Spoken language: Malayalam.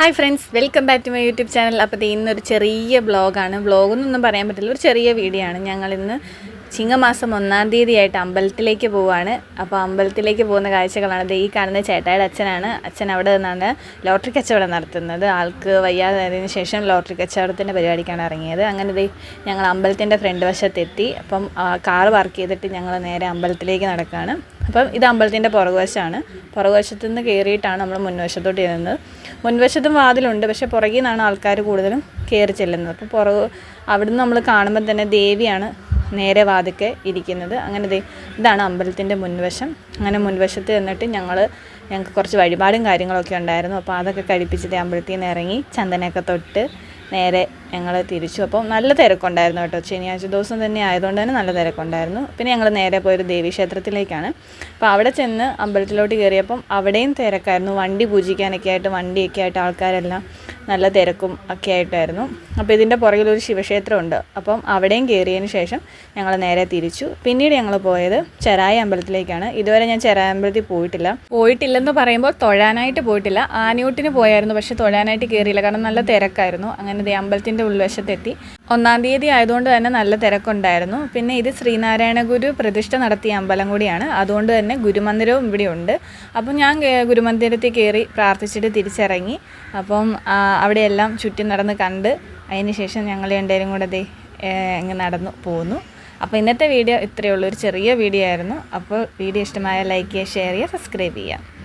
Hi friends welcome back to my YouTube channel അപ്പോൾ ഇന്നൊരു ചെറിയ ബ്ലോഗാണ് ബ്ലോഗൊന്നും പറയാൻ പറ്റില്ല. ഒരു ചെറിയ വീഡിയോ ആണ്. ഞങ്ങളിന്ന് ചിങ്ങമാസം ഒന്നാം തീയതി ആയിട്ട് അമ്പലത്തിലേക്ക് പോവാണ്. അപ്പോൾ അമ്പലത്തിലേക്ക് പോകുന്ന കാഴ്ചകളാണ്. ഈ കാണുന്ന ചേട്ടായുടെ അച്ഛനാണ്. അച്ഛൻ അവിടെ നിന്നാണ് ലോട്ടറി കച്ചവടം നടത്തുന്നത്. ആൾക്ക് വയ്യാതായതിനു ശേഷം ലോട്ടറി കച്ചവടത്തിന്റെ പരിപാടിക്കാണ് ഇറങ്ങിയത്. അങ്ങനെ ദേ ഞങ്ങൾ അമ്പലത്തിന്റെ ഫ്രണ്ട് വശത്തെത്തി. അപ്പം കാറ് പാർക്ക് ചെയ്തിട്ട് ഞങ്ങൾ നേരെ അമ്പലത്തിലേക്ക് നടക്കുകയാണ് അപ്പം ഇത് അമ്പലത്തിന്റെ പുറകുവശമാണ്. പുറകുവശത്തു നിന്ന് കയറിയിട്ടാണ് നമ്മൾ മുൻവശത്തോട്ട് ചെല്ലുന്നത്. മുൻവശത്തും വാതിലുണ്ട്. പക്ഷേ പുറകിൽ നിന്നാണ് ആൾക്കാർ കൂടുതലും കയറി ചെല്ലുന്നത്. അപ്പോൾ പുറകു അവിടുന്ന് നമ്മൾ കാണുമ്പോൾ തന്നെ ദേവിയാണ് നേരെ വാതിക്കെ ഇരിക്കുന്നത്. അങ്ങനെ ഇതാണ് അമ്പലത്തിന്റെ മുൻവശം. അങ്ങനെ മുൻവശത്ത് ചെന്നിട്ട് ഞങ്ങൾ ഞങ്ങൾക്ക് കുറച്ച് വഴിപാടും കാര്യങ്ങളൊക്കെ ഉണ്ടായിരുന്നു. അപ്പോൾ അതൊക്കെ കഴിപ്പിച്ചിട്ട് അമ്പലത്തിൽ നിന്ന് ഇറങ്ങി ചന്ദനമൊക്കെ തൊട്ട് നേരെ ഞങ്ങൾ തിരിച്ചു. അപ്പം നല്ല തിരക്കുണ്ടായിരുന്നു കേട്ടോ. ശനിയാഴ്ച ദിവസം തന്നെ ആയതുകൊണ്ട് തന്നെ നല്ല തിരക്കുണ്ടായിരുന്നു. പിന്നെ ഞങ്ങൾ നേരെ പോയൊരു ദേവീക്ഷേത്രത്തിലേക്കാണ്. അപ്പോൾ അവിടെ ചെന്ന് അമ്പലത്തിലോട്ട് കയറിയപ്പം അവിടെയും തിരക്കായിരുന്നു. വണ്ടി പൂജിക്കാനൊക്കെ ആയിട്ട് വണ്ടിയൊക്കെ ആയിട്ട് ആൾക്കാരെല്ലാം നല്ല തിരക്കും ഒക്കെ ആയിട്ടായിരുന്നു. അപ്പോൾ ഇതിന്റെ പുറകിൽ ഒരു ശിവക്ഷേത്രമുണ്ട്. അപ്പം അവിടെയും കയറിയതിന് ശേഷം ഞങ്ങൾ നേരെ തിരിച്ചു. പിന്നീട് ഞങ്ങൾ പോയത് ചെറായി അമ്പലത്തിലേക്കാണ്. ഇതുവരെ ഞാൻ ചെറായി അമ്പലത്തിൽ പോയിട്ടില്ല. പോയിട്ടില്ലെന്ന് പറയുമ്പോൾ തൊഴാനായിട്ട് പോയിട്ടില്ല. ആനയൂട്ടിന് പോയായിരുന്നു പക്ഷേ തൊഴാനായിട്ട് കയറിയില്ല കാരണം നല്ല തിരക്കായിരുന്നു. അങ്ങനെ ദേ അമ്പലത്തിന്റെ ഉൾവശത്തെത്തി. ഒന്നാം തീയതി ആയതുകൊണ്ട് തന്നെ നല്ല തിരക്കുണ്ടായിരുന്നു. പിന്നെ ഇത് ശ്രീനാരായണ ഗുരു പ്രതിഷ്ഠ നടത്തിയ അമ്പലം കൂടിയാണ്. അതുകൊണ്ട് തന്നെ ഗുരുമന്ദിരവും ഇവിടെ ഉണ്ട് അപ്പം ഞാൻ ഗുരുമന്ദിരത്തിൽ കയറി പ്രാർത്ഥിച്ചിട്ട് തിരിച്ചിറങ്ങി. അപ്പം അവിടെയെല്ലാം ചുറ്റി നടന്ന് കണ്ട് അതിന് ശേഷം ഞങ്ങൾ രണ്ടുപേരും കൂടെ ദേ ഇങ്ങ് നടന്നു പോന്നു. അപ്പോൾ ഇന്നത്തെ വീഡിയോ ഇത്രയേ ഉള്ളൂ. ഒരു ചെറിയ വീഡിയോ ആയിരുന്നു. അപ്പോൾ വീഡിയോ ഇഷ്ടമായ ലൈക്ക് ചെയ്യുക ഷെയർ ചെയ്യുക സബ്സ്ക്രൈബ് ചെയ്യുക.